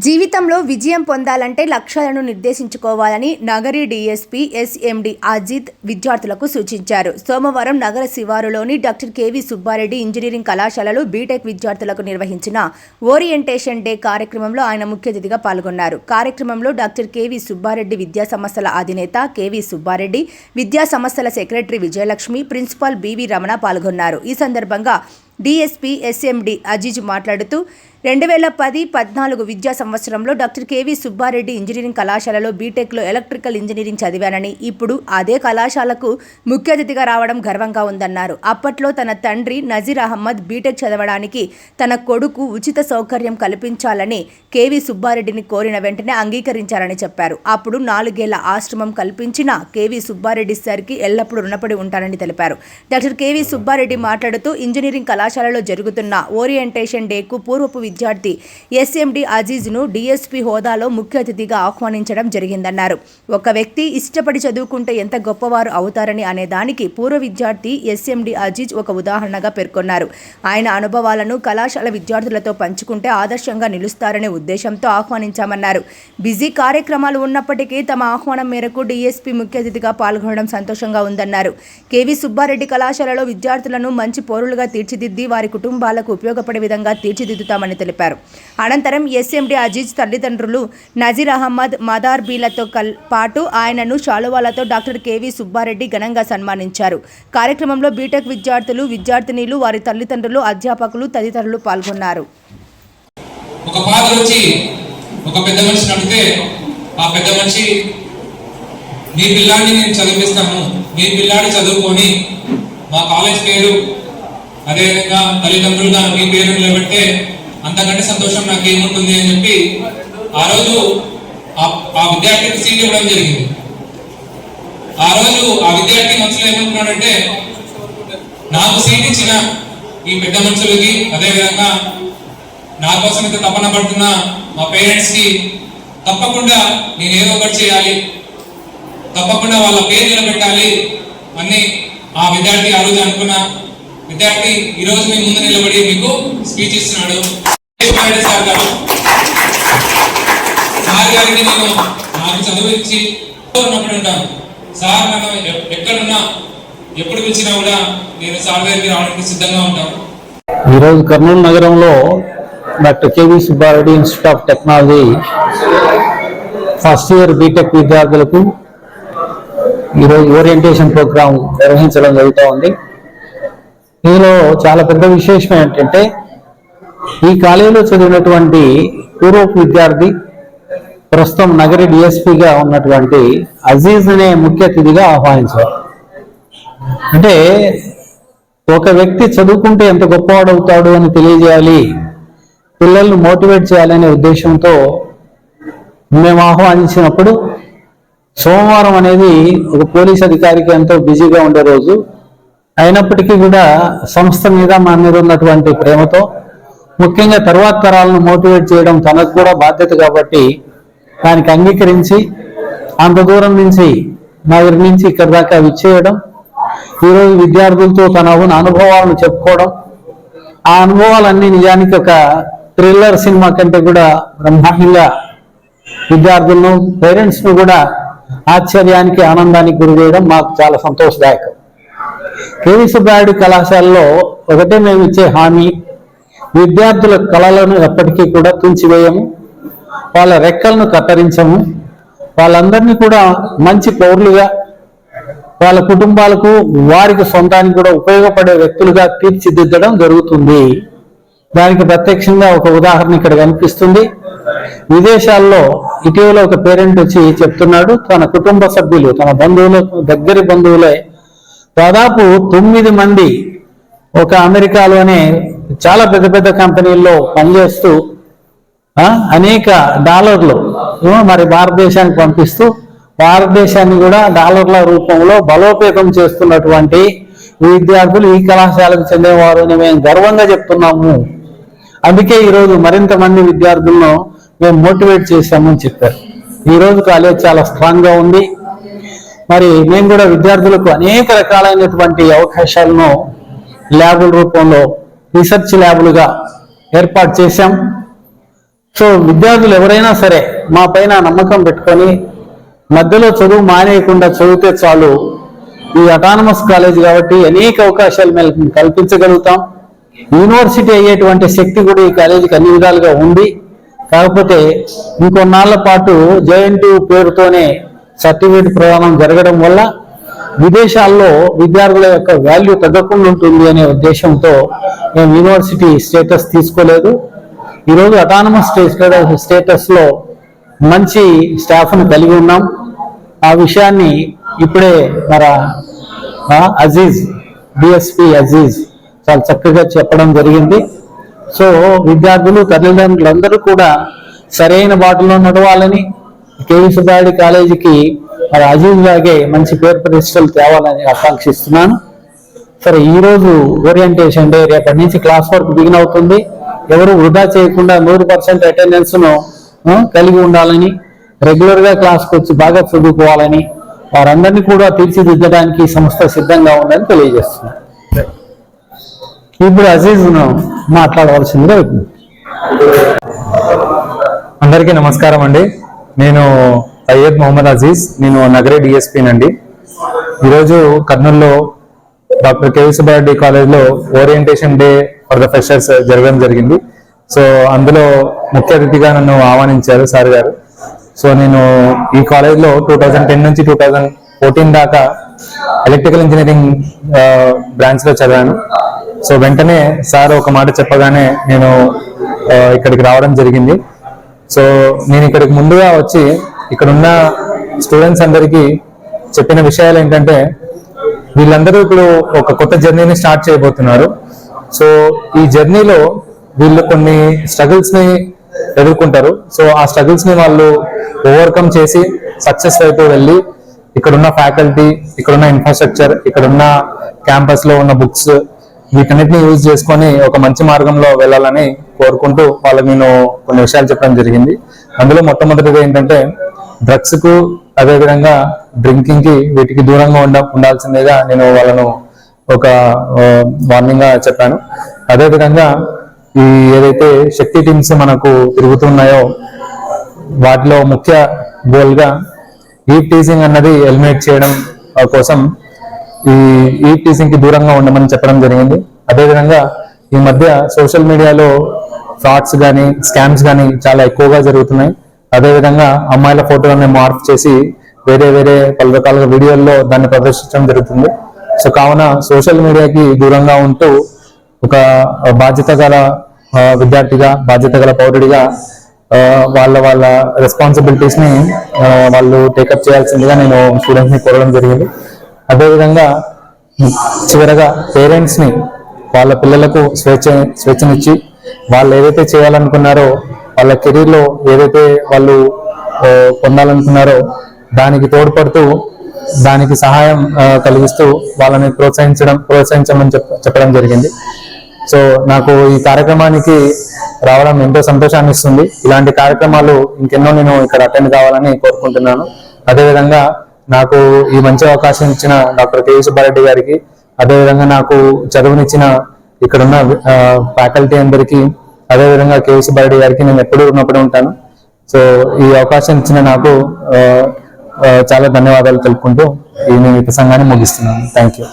జీవితంలో విజయం పొందాలంటే లక్ష్యాలను నిర్దేశించుకోవాలని నగరి డీఎస్పీ ఎస్ఎండి అజిత్ విద్యార్థులకు సూచించారు. సోమవారం నగర శివారులోని డాక్టర్ కెవి సుబ్బారెడ్డి ఇంజనీరింగ్ కళాశాలలో బీటెక్ విద్యార్థులకు నిర్వహించిన ఓరియంటేషన్ డే కార్యక్రమంలో ఆయన ముఖ్య అతిథిగా పాల్గొన్నారు. కార్యక్రమంలో డాక్టర్ కెవి సుబ్బారెడ్డి విద్యా సంస్థల అధినేత కెవి సుబ్బారెడ్డి విద్యా సంస్థల secretary Vijayalakshmi principal BV Ramana పాల్గొన్నారు. ఈ సందర్భంగా డీఎస్పీ ఎస్ఎండి అజీజ్ మాట్లాడుతూ రెండు వేల పది పద్నాలుగు విద్యా సంవత్సరంలో డాక్టర్ కేవీ సుబ్బారెడ్డి ఇంజనీరింగ్ కళాశాలలో బీటెక్లో ఎలక్ట్రికల్ ఇంజనీరింగ్ చదివానని ఇప్పుడు అదే కళాశాలకు ముఖ్య అతిథిగా రావడం గర్వంగా ఉందన్నారు. అప్పట్లో తన తండ్రి నజీర్ అహ్మద్ బీటెక్ చదవడానికి తన కొడుకు ఉచిత సౌకర్యం కల్పించాలని కేవీ సుబ్బారెడ్డిని కోరిన వెంటనే అంగీకరించారని చెప్పారు. అప్పుడు నాలుగేళ్ళ ఆశ్రమం కల్పించిన కేవీ సుబ్బారెడ్డి సార్కి ఎల్లప్పుడూ రుణపడి ఉంటానని తెలిపారు. డాక్టర్ కేవీ సుబ్బారెడ్డి మాట్లాడుతూ ఇంజనీరింగ్ కళాశాలలో జరుగుతున్న ఓరియంటేషన్ డేకు పూర్వపు విద్యార్థి ఎస్ఎండి అజీజ్ను డీఎస్పీ హోదాలో ముఖ్య అతిథిగా ఆహ్వానించడం జరిగిందన్నారు. ఒక వ్యక్తి ఇష్టపడి చదువుకుంటే ఎంత గొప్పవారు అవుతారని అనే దానికి పూర్వ విద్యార్థి ఎస్ఎండి అజీజ్ ఒక ఉదాహరణగా పేర్కొన్నారు. ఆయన అనుభవాలను కళాశాల విద్యార్థులతో పంచుకుంటే ఆదర్శంగా నిలుస్తారనే ఉద్దేశంతో ఆహ్వానించామన్నారు. బిజీ కార్యక్రమాలు ఉన్నప్పటికీ తమ ఆహ్వానం మేరకు డీఎస్పీ ముఖ్య అతిథిగా పాల్గొనడం సంతోషంగా ఉందన్నారు. కేవీ సుబ్బారెడ్డి కళాశాలలో విద్యార్థులను మంచి పౌరులుగా తీర్చిదిద్ది వారి కుటుంబాలకు ఉపయోగపడే విధంగా తీర్చిదిద్దుతామని తెలిపారు. అనంతరం ఎస్ఎండి అజీజ్ తల్లిదండ్రులు నజీర్ అహ్మద్ మదార్ బీలతో కల్ పాటు ఆయనను శాలువాలతో డాక్టర్ కేవీ సుబ్బారెడ్డి ఘనంగా సన్మానించారు. కార్యక్రమంలో బీటెక్ విద్యార్థులు విద్యార్థినీలు వారి తల్లిదండ్రులు అధ్యాపకులు తదితరులు పాల్గొన్నారు. ఒక ఫాదర్ వచ్చి ఒక పెద్ద మనిషిని అడిగితే ఆ పెద్ద మనిషి మీ పిల్లాడిని నేను చదివిస్తాను. మీ పిల్లాడి చదువుకొని మా కాలేజ్ పేరు అదేవిధంగా తల్లిదండ్రులుగా మీ పేరు నిలబెట్టే అంతకంటే సంతోషం నాకు ఏముంటుంది అని చెప్పి ఆ రోజు ఆ- ఆ విద్యార్థికి సీట్ ఇవ్వడం జరిగింది. ఆ రోజు ఆ విద్యార్థి మనుషులు ఏమంటున్నాడంటే నాకు సీట్ ఇచ్చిన ఈ పెద్ద మనుషులకి అదేవిధంగా నా కోసం ఇంత తపన పడుతున్న మా పేరెంట్స్కి తప్పకుండా నేను ఏదో ఒకటి చేయాలి తప్పకుండా వాళ్ళ పేరు నిలబెట్టాలి అని ఆ విద్యార్థి ఆ రోజు అనుకున్న విద్యార్థి ఈరోజు మీ ముందు నిలబడి మీకు స్పీచ్ ఇస్తున్నాడు. సార్ గారు సార్ గారికి నేను నాకు చదువు ఇచ్చి ఉన్నప్పుడు ఉంటాను సార్ మనం ఎక్కడున్నా ఎప్పుడు పిలిచినా కూడా నేను సార్ గారికి రావడానికి సిద్ధంగా ఉంటాను. ఈరోజు కర్నూలు నగరంలో doctor KV Subbareddy institute of technology first year BTech విద్యార్థులకు ఈరోజు ఓరియంటేషన్ ప్రోగ్రాం నిర్వహించడం జరుగుతూ ఉంది దీనిలో చాలా పెద్ద విశేషం ఏంటంటే ఈ కాలేజీలో చదివినటువంటి పూర్వపు విద్యార్థి ప్రస్తుతం నగరి డిఎస్పీగా ఉన్నటువంటి అజీజ్ అనే ముఖ్య అతిథిగా ఆహ్వానించారు. అంటే ఒక వ్యక్తి చదువుకుంటే ఎంత గొప్పవాడవుతాడు అని తెలియజేయాలి పిల్లల్ని మోటివేట్ చేయాలనే ఉద్దేశంతో మేము ఆహ్వానించినప్పుడు సోమవారం అనేది ఒక పోలీస్ అధికారికి ఎంతో బిజీగా ఉండే రోజు. అయినప్పటికీ కూడా సంస్థ మీద మా మీద ఉన్నటువంటి ప్రేమతో ముఖ్యంగా తర్వాత తరాలను మోటివేట్ చేయడం తనకు కూడా బాధ్యత కాబట్టి దానికి అంగీకరించి అంత దూరం నుంచి నగరి నుంచి ఇక్కడ దాకా విచ్చేయడం ఈరోజు విద్యార్థులతో తన అనుభవాలను చెప్పుకోవడం ఆ అనుభవాలన్నీ నిజానికి ఒక థ్రిల్లర్ సినిమా కంటే కూడా బ్రహ్మాండంగా విద్యార్థులను పేరెంట్స్ను కూడా ఆశ్చర్యానికి ఆనందానికి గురి చేయడం మాకు చాలా సంతోషదాయకం. కేవీ సుబ్బారెడ్డి కళాశాలలో ఒకటే మేము ఇచ్చే హామీ విద్యార్థుల కళలను ఎప్పటికీ కూడా తుంచివేయము. వాళ్ళ రెక్కలను కత్తిరించము. వాళ్ళందరినీ కూడా మంచి పౌరులుగా వాళ్ళ కుటుంబాలకు వారికి సొంతానికి కూడా ఉపయోగపడే వ్యక్తులుగా తీర్చిదిద్దడం జరుగుతుంది. దానికి ప్రత్యక్షంగా ఒక ఉదాహరణ ఇక్కడ కనిపిస్తుంది. విదేశాల్లో ఇటీవల ఒక పేరెంట్ వచ్చి చెప్తున్నాడు తన కుటుంబ సభ్యులు తన బంధువులు దగ్గరి బంధువులే దాదాపు తొమ్మిది మంది ఒక అమెరికాలోనే చాలా పెద్ద పెద్ద కంపెనీల్లో పనిచేస్తూ అనేక డాలర్లు మరి భారతదేశానికి పంపిస్తూ భారతదేశాన్ని కూడా డాలర్ల రూపంలో బలోపేతం చేస్తున్నటువంటి విద్యార్థులు ఈ కళాశాలకు చెందేవారు అని మేము గర్వంగా చెప్తున్నాము. అందుకే ఈరోజు మరింత మంది విద్యార్థులను మేము మోటివేట్ చేశామని చెప్పారు. ఈరోజు కాలేజ్ చాలా స్ట్రాంగ్గా ఉంది. మరి మేము కూడా విద్యార్థులకు అనేక రకాలైనటువంటి అవకాశాలను ల్యాబుల రూపంలో రీసెర్చ్ ల్యాబులుగా ఏర్పాటు చేశాం. సో విద్యార్థులు ఎవరైనా సరే మా పైన నమ్మకం పెట్టుకొని మధ్యలో చదువు మానేయకుండా చదివితే చాలు. ఈ అటానమస్ కాలేజ్ కాబట్టి అనేక అవకాశాలు మేము కల్పించగలుగుతాం. యూనివర్సిటీ అయ్యేటువంటి శక్తి కూడా ఈ కాలేజీకి అన్ని విధాలుగా ఉంది. కాకపోతే ఇంకొన్నాళ్ళ పాటు జేఎన్టీ పేరుతోనే సర్టిఫికేట్ ప్రదానం జరగడం వల్ల విదేశాల్లో విద్యార్థుల యొక్క వాల్యూ తగ్గకుండా ఉంటుంది అనే ఉద్దేశంతో మేము యూనివర్సిటీ స్టేటస్ తీసుకోలేదు. ఈరోజు అటానమస్ స్టేటస్ స్టేటస్లో మంచి స్టాఫ్ను కలిగి ఉన్నాం. ఆ విషయాన్ని ఇప్పుడే మన అజీజ్ డిఎస్పి అజీజ్ చాలా చక్కగా చెప్పడం జరిగింది. సో విద్యార్థులు తల్లిదండ్రులందరూ కూడా సరైన బాటలో నడవాలని కేవీ సుబ్బారెడ్డి కాలేజీకి మరి అజీజ్ లాగే మంచి పేరు ప్రతిష్టలు తేవాలని ఆకాంక్షిస్తున్నాను. సరే ఈరోజు ఓరియంటేషన్ డే రేపటి నుంచి క్లాస్ వర్క్ బిగిన్ అవుతుంది. ఎవరు వృధా చేయకుండా నూరు పర్సెంట్ అటెండెన్స్ను కలిగి ఉండాలని రెగ్యులర్గా క్లాస్కి వచ్చి బాగా చదువుకోవాలని వారందరినీ కూడా తీర్చిదిద్దడానికి సంస్థ సిద్ధంగా ఉందని తెలియజేస్తున్నాను. ఇప్పుడు అజీజ్ను మాట్లాడవలసిందిగా అవుతుంది అందరికీ నమస్కారం అండి. నేను సయ్యద్ మొహమ్మద్ అజీజ్ నేను నగరే డిఎస్పీ నండి. ఈరోజు కర్నూలులో డాక్టర్ కేవీ సుబ్బారెడ్డి కాలేజ్లో orientation day for the freshers జరగడం జరిగింది. సో అందులో ముఖ్య అతిథిగా నన్ను ఆహ్వానించారు సార్ గారు. సో నేను ఈ కాలేజ్లో టూ థౌజండ్ టెన్ నుంచి టూ థౌజండ్ ఫోర్టీన్ దాకా ఎలక్ట్రికల్ ఇంజనీరింగ్ బ్రాంచ్లో చదివాను. సో వెంటనే సార్ ఒక మాట చెప్పగానే నేను ఇక్కడికి రావడం జరిగింది. సో నేను ఇక్కడికి ముందుగా వచ్చి ఇక్కడ ఉన్న స్టూడెంట్స్ అందరికీ చెప్పిన విషయాలు ఏంటంటే వీళ్ళందరూ ఇప్పుడు ఒక కొత్త జర్నీని స్టార్ట్ చేయబోతున్నారు. సో ఈ జర్నీలో వీళ్ళు కొన్ని స్ట్రగుల్స్ని ఎదుర్కొంటారు. సో ఆ స్ట్రగుల్స్ని వాళ్ళు ఓవర్కమ్ చేసి సక్సెస్ వైపు వెళ్ళి ఇక్కడున్న ఫ్యాకల్టీ ఇక్కడున్న ఇన్ఫ్రాస్ట్రక్చర్ ఇక్కడున్న క్యాంపస్లో ఉన్న బుక్స్ వీటన్నిటిని యూజ్ చేసుకొని ఒక మంచి మార్గంలో వెళ్ళాలని కోరుకుంటూ వాళ్ళకి నేను కొన్ని విషయాలు చెప్పడం జరిగింది. అందులో మొట్టమొదటిగా ఏంటంటే డ్రగ్స్కు అదేవిధంగా డ్రింకింగ్కి వీటికి దూరంగా ఉండ ఉండాల్సిందిగా నేను వాళ్ళను ఒక వార్నింగ్గా చెప్పాను. అదేవిధంగా ఈ ఏదైతే శక్తి టీమ్స్ మనకు తిరుగుతున్నాయో వాటిలో ముఖ్య గోల్గా ఈ టీజింగ్ అన్నది ఎలిమినేట్ చేయడం కోసం ఈ ఈ టీజింగ్కి దూరంగా ఉండమని చెప్పడం జరిగింది. అదేవిధంగా ఈ మధ్య సోషల్ మీడియాలో ఫ్రాడ్స్ కానీ స్కామ్స్ కానీ చాలా ఎక్కువగా జరుగుతున్నాయి. అదేవిధంగా అమ్మాయిల ఫోటోలను మార్పు చేసి వేరే వేరే పలు రకాల వీడియోల్లో దాన్ని ప్రదర్శించడం జరుగుతుంది. సో కావున సోషల్ మీడియాకి దూరంగా ఉంటూ ఒక బాధ్యత గల విద్యార్థిగా బాధ్యత గల పౌరుడిగా వాళ్ళ వాళ్ళ రెస్పాన్సిబిలిటీస్ని వాళ్ళు టేకప్ చేయాల్సిందిగా నేను స్టూడెంట్స్ని కోరడం జరిగింది. అదేవిధంగా చివరగా పేరెంట్స్ని వాళ్ళ పిల్లలకు స్వేచ్ఛ స్వేచ్ఛనిచ్చి వాళ్ళు ఏదైతే చేయాలనుకున్నారో వాళ్ళ కెరీర్లో ఏదైతే వాళ్ళు పొందాలనుకున్నారో దానికి తోడ్పడుతూ దానికి సహాయం కలిగిస్తూ వాళ్ళని ప్రోత్సహించడం ప్రోత్సహించమని చెప్ప చెప్పడం జరిగింది. సో నాకు ఈ కార్యక్రమానికి రావడం ఎంతో సంతోషాన్ని ఇస్తుంది ఇలాంటి కార్యక్రమాలు ఇంకెన్నో నేను ఇక్కడ అటెండ్ కావాలని కోరుకుంటున్నాను. అదేవిధంగా నాకు ఈ మంచి అవకాశం ఇచ్చిన డాక్టర్ కె. సుబ్బారెడ్డి గారికి అదేవిధంగా నాకు చదువునిచ్చిన ఇక్కడున్న ఫ్యాకల్టీ అందరికీ అదేవిధంగా కెవి సుబ్బారెడ్డి గారికి నేను ఎప్పుడూ రుణపడి ఉంటాను. సో ఈ అవకాశం ఇచ్చిన నాకు చాలా ధన్యవాదాలు తెలుపుకుంటూ ఈ నేను ఈ ప్రసంగాన్ని ముగిస్తున్నాను. Thank you